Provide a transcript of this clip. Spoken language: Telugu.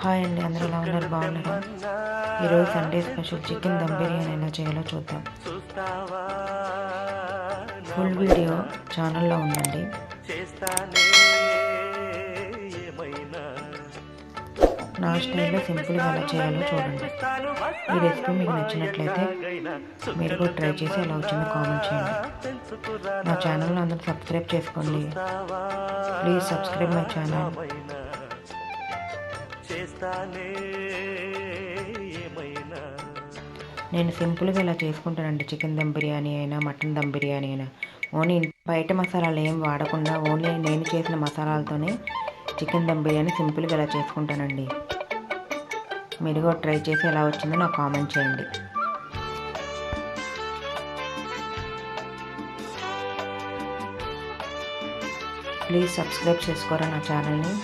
హాయ్ అండి అందరూ ఎలా ఉన్నారు? బాగున్నారు? ఈరోజు Sunday special chicken dum biryani ఎలా చేయాలో చూద్దాం. ఫుల్ వీడియో ఛానల్లో ఉందండి. నా స్టైల్లో సింపుల్గా ఎలా చేయాలో చూడండి. ఈ రెసిపీ మీకు నచ్చినట్లయితే మీరు కూడా ట్రై చేసి ఎలా వచ్చిందో కామెంట్ చేయండి. నా ఛానల్ని అందరూ సబ్స్క్రైబ్ చేసుకోండి. Please subscribe my channel. నేను సింపుల్గా ఇలా చేసుకుంటానండి. చికెన్ దమ్ బిర్యానీ అయినా మటన్ దమ్ బిర్యానీ అయినా. ఓన్లీ బయట మసాలాలు ఏం వాడకుండా ఓన్లీ నేను చేసిన మసాలాలతోనే చికెన్ దమ్ బిర్యానీ సింపుల్గా ఇలా చేసుకుంటానండి. మీరు కూడా ట్రై చేసి ఎలా వచ్చిందో నాకు కామెంట్ చేయండి. ప్లీజ్ సబ్స్క్రైబ్ చేసుకోరా నా ఛానల్ని?